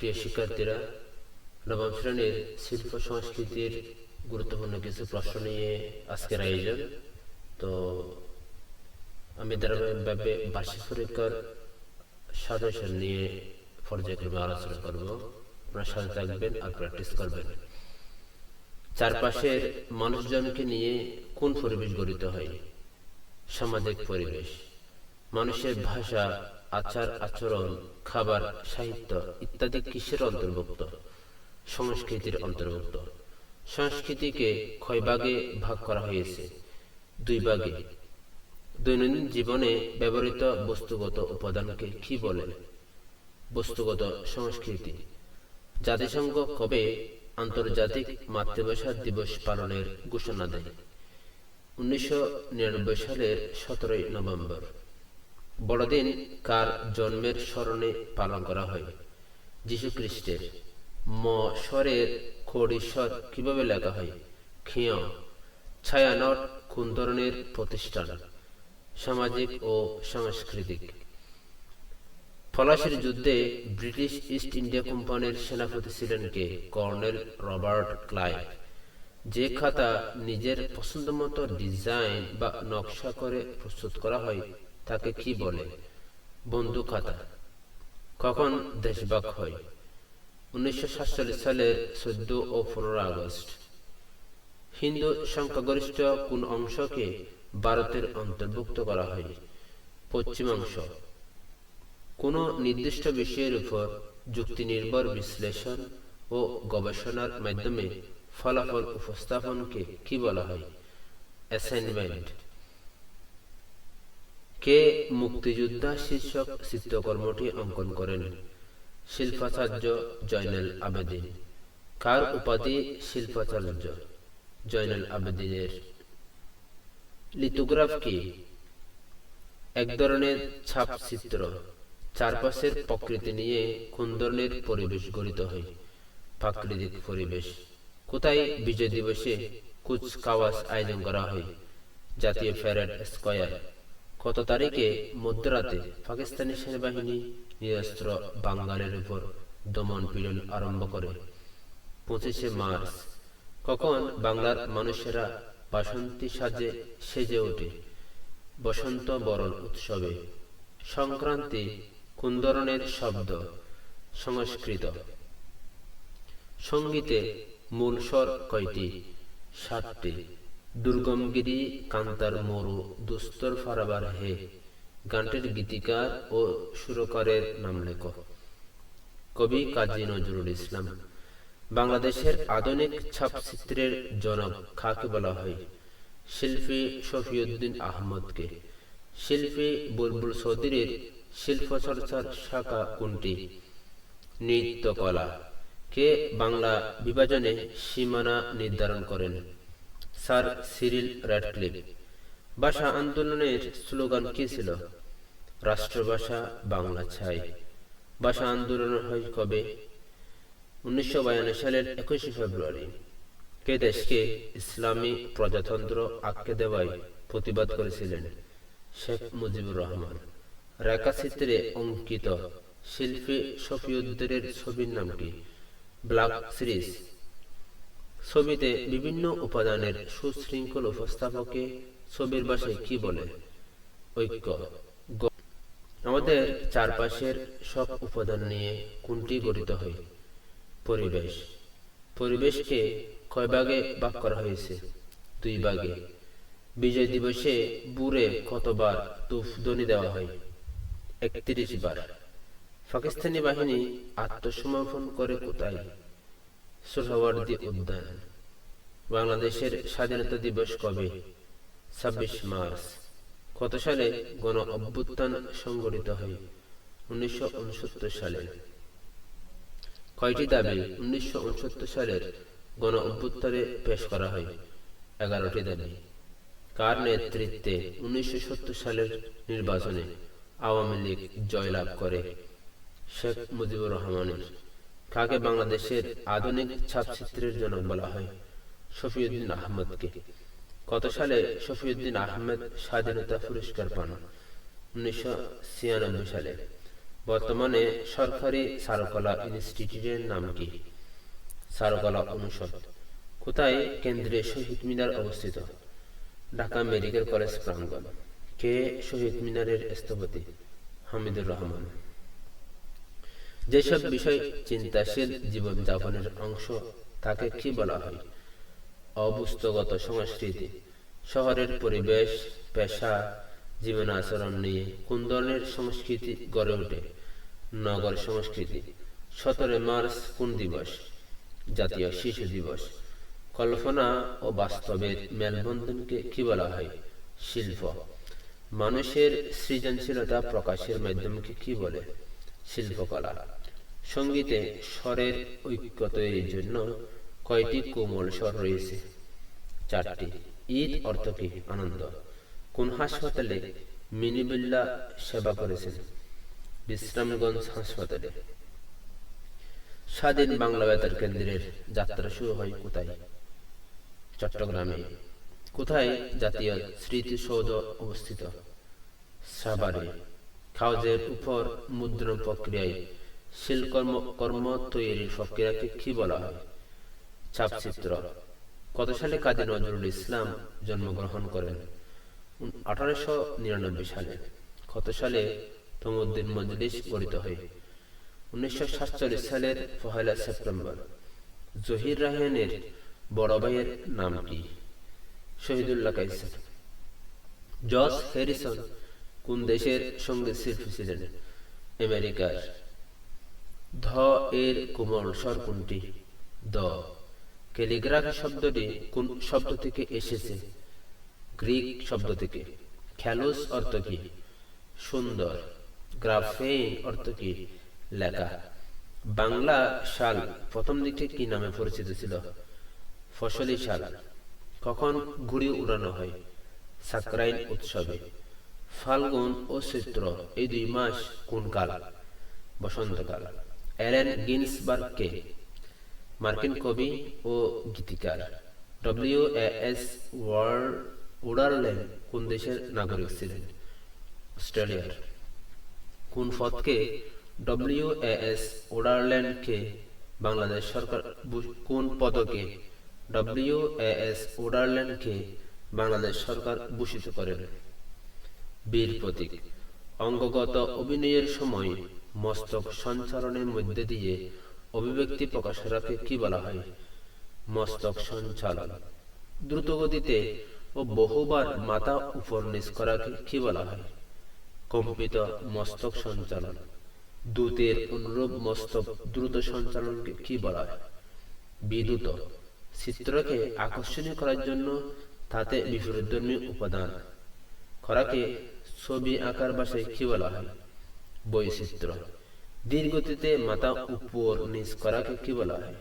প্রিয় শিক্ষার্থীরা নবম শ্রেণির শিল্প সংস্কৃতির গুরুত্বপূর্ণ কিছু প্রশ্ন নিয়ে আজকের আয়োজন। তো আমি ধারাবাহিকভাবে বার্ষিক পরীক্ষার সাজেশন নিয়ে পর্যায়ক্রমে আলোচনা করব। আপনার সাথে থাকবেন আর প্র্যাকটিস করবেন। চারপাশের মানুষজনকে নিয়ে কোন পরিবেশ গঠিত হয়? সামাজিক পরিবেশ, মানুষের ভাষা আচার, আচরণ, খাবার, সাহিত্য ইত্যাদি কিসের অন্তর্ভুক্ত? সংস্কৃতির অন্তর্ভুক্ত। সংস্কৃতিকে কয় ভাগে ভাগ করা হয়েছে? দুই ভাগে। দৈনন্দিন জীবনে ব্যবহৃত বস্তুগত উপাদানকে কি বলে? বস্তুগত সংস্কৃতি। জাতিসংঘ কবে আন্তর্জাতিক মাতৃভাষা দিবস পালনের ঘোষণা দেয়? উনিশশো নিরানব্বই সালের সতেরোই নভেম্বর। বড়দিন কার জন্মের স্মরণে পালন করা হয়? যীশু খ্রিস্টের ম, স্বরের খড়িস্বর কীভাবে লেখা হয়? খিয়। ছায়ানট কোন ধরনের প্রতিষ্ঠান। সামাজিক ও সাংস্কৃতিক। ফলাশির যুদ্ধে ব্রিটিশ ইস্ট ইন্ডিয়া কোম্পানির সেনাপতি ছিলেন কে? Colonel Robert Clive. যে খাতা নিজের পছন্দ মতো ডিজাইন বা নকশা করে প্রস্তুত করা হয় তাকে কি বলে? বন্ধু খাতা কখন দেশভাগ হয়? উনিশশো সালের চোদ্দ ও পনেরো আগস্ট। হিন্দু সংখ্যাগরিষ্ঠ কোন অংশকে ভারতের অন্তর্ভুক্ত করা হয়? পশ্চিমাংশ। কোন নির্দিষ্ট বিষয়ের উপর যুক্তি নির্ভর বিশ্লেষণ ও গবেষণার মাধ্যমে ফলাফল উপস্থাপনকে কি বলা হয়? অ্যাসাইনমেন্ট। কে মুক্তিযোদ্ধা শীর্ষক চিত্রকর্মটি অঙ্কন করেন? শিল্পাচার্য জয়নাল আবেদিন। কার উপাধি শিল্পাচার্য জয়নাল আবেদিনের? লিথোগ্রাফ কি? এক ধরনের ছাপ চিত্র চারপাশের প্রকৃতি নিয়ে কোন ধরনের পরিবেশ গঠিত হয়? প্রাকৃতিক পরিবেশ। কোথায় বিজয় দিবসে কুচকাওয়াজ আয়োজন করা হয়? জাতীয় প্যারেড স্কয়ার। কত তারিখে মধ্যরাতে পাকিস্তানি সেনাবাহিনী নিরস্ত্র বাঙ্গালের উপর দমন পীড়ন আরম্ভ করে। পঁচিশে মার্চ, কখন বাংলার মানুষেরা বাসন্তী সাজে সেজে ওঠে। বসন্ত বরণ উৎসবে সংক্রান্তি কোন ধরনের শব্দ সংস্কৃত। সঙ্গীতে মূল স্বর কয়টি? সাতটি। দুর্গমগিরি, কান্তার মরু, দুস্তর ফারাবার হে। গানটির গীতিকার ও সুরকারের নাম লেখ। কবি কাজী নজরুল ইসলাম। বাংলাদেশের আধুনিক ছাপচিত্রের জনক কাকে বলা হয়। শিল্পী শফিউদ্দিন আহমদকে। শিল্পী বুলবুল চৌধুরীর শিল্পচর্চার শাখা কোনটি? নৃত্যকলা। কে বাংলা বিভাজনে সীমানা নির্ধারণ করেন? Sir Cyril Radcliffe. ভাষা আন্দোলনের স্লোগান কি ছিল? রাষ্ট্রভাষা, বাংলা ছাই। ভাষা আন্দোলন হয় কবে? উনিশশো সালের একুশে ফেব্রুয়ারি। কে দেশকে ইসলামী প্রজাতন্ত্র আখ্যা দেওয়ায় প্রতিবাদ করেছিলেন? শেখ মুজিবুর রহমান। রেখাচিত্রে অঙ্কিত শিল্পী শফিউদ্দিনের ছবির নাম কি ব্ল্যাক সিরিজ। ছবিতে বিভিন্ন উপাদানের সুশৃঙ্খল উপস্থাপকে ছবির ভাষায় কি বলে? ঐক্য। আমাদের চারপাশের সব উপাদান নিয়ে কোনটি গঠিত হয়? পরিবেশ। পরিবেশকে কয় ভাগে ভাগ করা হয়েছে? দুই ভাগে। বিজয় দিবসে বুড়ে কতবার তুফ ধ্বনি দেওয়া হয়? একত্রিশ বার। পাকিস্তানি বাহিনী আত্মসমর্পণ করে কোথায়? সোহরাওয়ার্দী উদ্যান। বাংলাদেশের স্বাধীনতা দিবস কবে? ছাব্বিশ মার্চ। কত সালে গণ অভ্যুত্থান সংগঠিত হয়? উনিশশো সালে। কয়টি দাবি উনিশশো সালের গণ অভ্যুত্থানে পেশ করা হয়? এগারোটি দাবি। কার নেতৃত্বে উনিশশো সত্তর সালের নির্বাচনে আওয়ামী লীগ জয়লাভ করে? শেখ মুজিবুর রহমানের। কাকে বাংলাদেশের আধুনিক ছাপচিত্রের জনক বলা হয়? শফিউদ্দিন আহমদকে। কত সালে শফিউদ্দিন আহমেদ স্বাধীনতা পুরস্কার পান? উনিশশো সালে। বর্তমানে সরকারি চারুকলা ইনস্টিটিউটের নাম কি? চারুকলা অনুষদ। কোথায় কেন্দ্রীয় শহীদ মিনার অবস্থিত? ঢাকা মেডিকেল কলেজ প্রাঙ্গণ। কে শহীদ মিনারের স্থপতি? হামিদুর রহমান। যেসব বিষয় চিন্তাশীল জীবনযাপনের অংশ, তাকে কি বলা হয়? অবস্থাগত সংস্কৃতি, শহরের পরিবেশ, পেশা জীবন আচরণ নিয়ে কোন ধরনের সংস্কৃতি গড়ে ওঠে? নগর সংস্কৃতি সতেরো মার্চ কোন দিবস? জাতীয় শিশু দিবস, কল্পনা ও বাস্তবের মেলবন্ধনকে কি বলা হয়? শিল্প, মানুষের সৃজনশীলতা প্রকাশের মাধ্যমকে কি বলে? শিল্পকলা সঙ্গীতে স্বরের ঐক্য তৈরির জন্য কয়টি কোমল স্বর রয়েছে? চারটি। ঈদ অর্থ কি? আনন্দ। কোন হাসপাতালে মিনিবিল্লা সেবা করেছেন? বিশ্রামগঞ্জ হাসপাতালে। স্বাধীন বাংলা বেতার কেন্দ্রের যাত্রা শুরু হয় কোথায়? চট্টগ্রামে। কোথায় জাতীয় স্মৃতিসৌধ অবস্থিত? সাভারে। কাগজের উপর মুদ্রণ প্রক্রিয়ায় শিল্পকর্ম কর্ম তৈরির প্রক্রিয়াকে কি বলা হয়? চাপচিত্র কত সালে কাজী নজরুল ইসলাম জন্মগ্রহণ করেন? আঠারোশো নিরানব্বই সালে। কত সালে তমুদ্দিন মজলিস গঠিত হয়? উনিশশো সাতচল্লিশ সালের পহেলা সেপ্টেম্বর। জহির রাহানের বড় ভাইয়ের নাম কি? শহীদুল্লাহ কাইসার। জর্জ হ্যারিসন কোন দেশের সংগীত শিল্পী ছিলেন? আমেরিকার। এর কোমল স্বর কোনটি দ। ক্যালিগ্রাফি শব্দটি কোন শব্দ থেকে এসেছে? গ্রিক শব্দ থেকে। খ্যালোস অর্থ কি? সুন্দর। গ্রাফেইন অর্থ কি? লেখা। বাংলা শাল প্রথম দিকে কি নামে পরিচিত ছিল? ফসলি শাল। কখন ঘুড়ি উড়ানো হয়? সাকরাইন উৎসবে। ফাল্গুন ও চৈত্র এই দুই মাস কোন কাল? বসন্তকাল। অ্যালেন গিন্সবার্গকে মার্কিন কবি ও গীতিকার। ডব্লিউ এস ওয়ার্ল্ড উডারল্যান্ড কোন দেশের নাগরিক ছিলেন? অস্ট্রেলিয়ার। কোন পদকে ডব্লিউ এস ওডারল্যান্ডকে বাংলাদেশ সরকার কোন পদকে ডব্লিউ এস ওডারল্যান্ডকে বাংলাদেশ সরকার ভূষিত করেন? বীর প্রতীক। অঙ্গগত অভিনয়ের সময় মস্তক সঞ্চালনের মধ্যে দিয়ে অভিব্যক্তি প্রকাশ করাকে কি বলা হয়? মস্তক সঞ্চালন দ্রুতগতিতে ও বহুবার মাথা উপর নিচ করাকে কি বলা হয়? কম্পিত মস্তক সঞ্চালন দূতের অনুরূপ মস্তক দ্রুত সঞ্চালনকে কি বলা হয়? বিদ্যুৎ চিত্রকে আকর্ষণীয় করার জন্য তাতে বিপরীতধর্মী উপাদান। করাকে ছবি আঁকার ভাষায় কি বলা হয়? বৈচিত্র্য। দীর্ঘতিতে মাথা উপর নিচ করাকে কি বলা হয়?